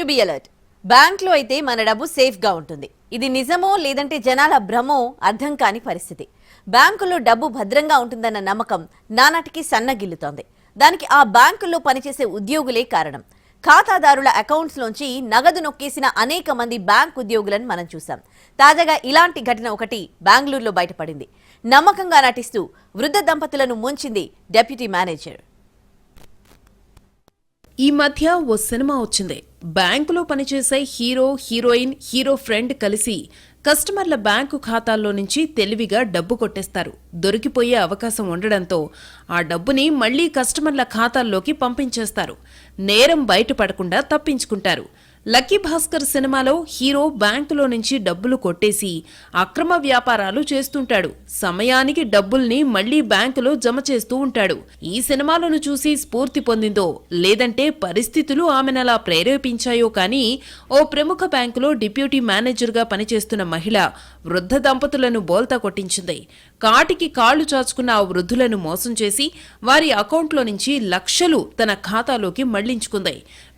To be alert బ్యాంక్లో అయితే మన డబ్బు సేఫ్గా ఉంటుంది. ఇది నిజమో లేదంటే జనాల భ్రమో అర్థం కాని పరిస్థితి. బ్యాంకులో డబ్బు భద్రంగా ఉంటుందన్న నమ్మకం నానాటికి సన్నగిల్లుతోంది. దానికి ఆ బ్యాంకుల్లో పనిచేసే ఉద్యోగులే కారణం. ఖాతాదారుల అకౌంట్స్లోంచి నగదు నొక్కేసిన అనేక మంది బ్యాంక్ ఉద్యోగులను మనం చూశాం. తాజాగా ఇలాంటి ఘటన ఒకటి బెంగళూరులో బయటపడింది. నమ్మకంగా నటిస్తూ వృద్ధ దంపతులను ముంచింది డెప్యూటీ మేనేజర్. ఈ మధ్య ఓ సినిమా వచ్చింది. బ్యాంకులో పనిచేసే హీరో హీరోయిన్ హీరో ఫ్రెండ్ కలిసి కస్టమర్ల బ్యాంకు ఖాతాల్లో నుంచి తెలివిగా డబ్బు కొట్టేస్తారు. దొరికిపోయే అవకాశం ఉండడంతో ఆ డబ్బుని మళ్ళీ కస్టమర్ల ఖాతాల్లోకి పంపించేస్తారు. నేరం బయటపడకుండా తప్పించుకుంటారు. లక్కీ భాస్కర్ సినిమాలో హీరో బ్యాంకులో నుంచి డబ్బులు కొట్టేసి అక్రమ వ్యాపారాలు చేస్తుంటాడు. సమయానికి డబ్బుల్ని మళ్ళీ బ్యాంకులో జమ చేస్తూ ఉంటాడు. ఈ సినిమాలను చూసి స్ఫూర్తి పొందిందో లేదంటే పరిస్థితులు ఆమెనలా ప్రేరేపించాయో కానీ ఓ ప్రముఖ బ్యాంకులో డిప్యూటీ మేనేజర్గా పనిచేస్తున్న మహిళ వృద్ధ దంపతులను బోల్తా కొట్టించింది. కాటికి కాళ్ళు చాచుకున్న ఆ వృద్ధులను మోసం చేసి వారి అకౌంట్లో నుంచి లక్షలు తన ఖాతాలోకి మళ్ళించుకుంది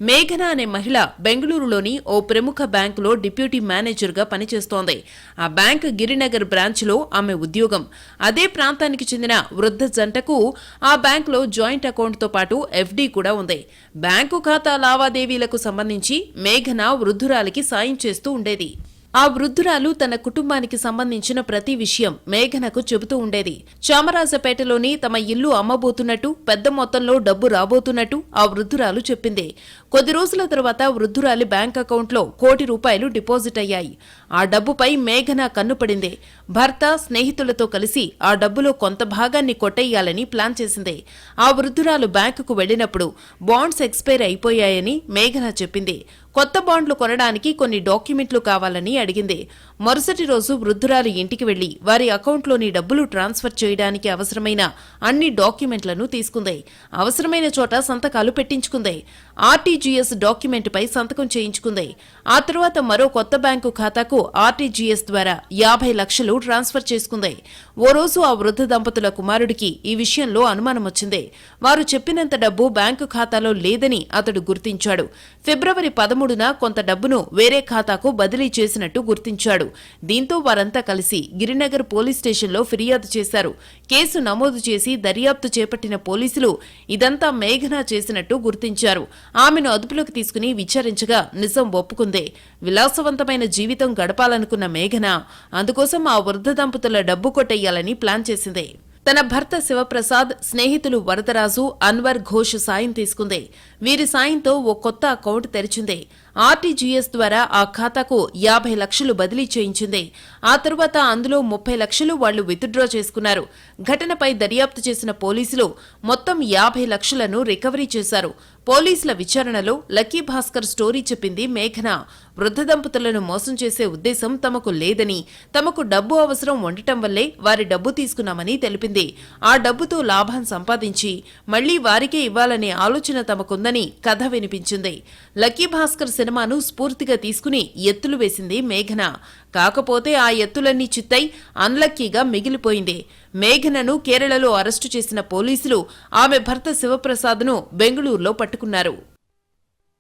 మేఘన అనే మహిళ బెంగళూరులోని ఓ ప్రముఖ బ్యాంకులో డిప్యూటీ మేనేజర్గా పనిచేస్తోంది. ఆ బ్యాంక్ గిరినగర్ బ్రాంచ్లో ఆమె ఉద్యోగం. అదే ప్రాంతానికి చెందిన వృద్ధ జంటకు ఆ బ్యాంకులో జాయింట్ అకౌంట్తో పాటు ఎఫ్డీ కూడా ఉంది. బ్యాంకు ఖాతా లావాదేవీలకు సంబంధించి మేఘన వృద్ధురాలికి సాయం చేస్తూ ఉండేది. ఆ వృద్ధురాలు తన కుటుంబానికి సంబంధించిన ప్రతి విషయం మేఘనకు చెబుతూ ఉండేది. చామరాజపేటలోని తమ ఇల్లు అమ్మబోతున్నట్టు పెద్ద మొత్తంలో డబ్బు రాబోతున్నట్టు ఆ వృద్ధురాలు చెప్పింది. కొద్ది రోజుల తర్వాత వృద్ధురాలి బ్యాంక్ అకౌంట్లో కోటి రూపాయలు డిపాజిట్ అయ్యాయి. ఆ డబ్బుపై మేఘన కన్నుపడింది. భర్త స్నేహితులతో కలిసి ఆ డబ్బులో కొంత భాగాన్ని కొట్టేయాలని ప్లాన్ చేసింది. ఆ వృద్ధురాలు బ్యాంకుకు వెళ్ళినప్పుడు బాండ్స్ ఎక్స్పైర్ అయిపోయాయని మేఘన చెప్పింది. కొత్త బాండ్లు కొనడానికి కొన్ని డాక్యుమెంట్లు కావాలని అడిగింది. మరుసటి రోజు వృద్ధురాలు ఇంటికి వెళ్ళి వారి అకౌంట్లోని డబ్బులు ట్రాన్స్ఫర్ చేయడానికి అవసరమైన అన్ని డాక్యుమెంట్లను తీసుకుంది. అవసరమైన చోట సంతకాలు పెట్టించుకుంది. ఆర్టీజీఎస్ డాక్యుమెంట్పై సంతకం చేయించుకుంది. ఆ తర్వాత మరో కొత్త బ్యాంకు ఖాతాకు ఆర్టీజీఎస్ ద్వారా యాభై లక్షలు ట్రాన్స్ఫర్ చేసుకుంది. ఓ రోజు ఆ వృద్ధ దంపతుల కుమారుడికి ఈ విషయంలో అనుమానం వచ్చింది వారు చెప్పినంత డబ్బు బ్యాంకు ఖాతాలో లేదని అతడు గుర్తించాడు. ఫిబ్రవరి పదమూడున కొంత డబ్బును వేరే ఖాతాకు బదిలీ చేసినట్టు గుర్తించాడు. దీంతో వారంతా కలిసి గిరినగర్ పోలీస్ స్టేషన్లో ఫిర్యాదు చేశారు. కేసు నమోదు చేసి దర్యాప్తు చేపట్టిన పోలీసులు ఇదంతా మేఘన చేసినట్టు గుర్తించారు. ఆమెను అదుపులోకి తీసుకుని విచారించగా నిజం ఒప్పుకుందే. విలాసవంతమైన జీవితం గడపాలనుకున్న మేఘన అందుకోసం ఆ వృద్ధ దంపతుల డబ్బు కొట్టేయాలని ప్లాన్ చేసింది. తన భర్త శివప్రసాద్ స్నేహితులు వరదరాజు అన్వర్ ఘోష్ సాయం తీసుకుంది. వీరి సాయంతో ఓ కొత్త అకౌంట్ తెరిచింది. ఆర్టీజీఎస్ ద్వారా ఆ ఖాతాకు యాభై లక్షలు బదిలీ చేయించింది. ఆ తరువాత అందులో ముప్పై లక్షలు వాళ్ళు విత్డ్రా చేసుకున్నారు. ఘటనపై దర్యాప్తు చేసిన పోలీసులు మొత్తం యాభై లక్షలను రికవరీ చేశారు. పోలీసుల విచారణలో లక్కీ భాస్కర్ స్టోరీ చెప్పింది మేఘన. వృద్ధ దంపతులను మోసం చేసే ఉద్దేశం తమకు లేదని తమకు డబ్బు అవసరం ఉండటం వల్లే వారి డబ్బు తీసుకున్నామని తెలిపింది. ఆ డబ్బుతో లాభం సంపాదించి మళ్ళీ వారికే ఇవ్వాలనే ఆలోచన తమకుందని కథ వినిపించింది. లక్కీ భాస్కర్ సినిమాను స్ఫూర్తిగా తీసుకుని ఎత్తులు వేసింది మేఘన. కాకపోతే ఆ ఎత్తులన్నీ చిత్తై అన్లక్కీగా మిగిలిపోయింది. మేఘనను కేరళలో అరెస్టు చేసిన పోలీసులు ఆమె భర్త శివప్రసాద్ను బెంగళూరులో పట్టుకున్నారు.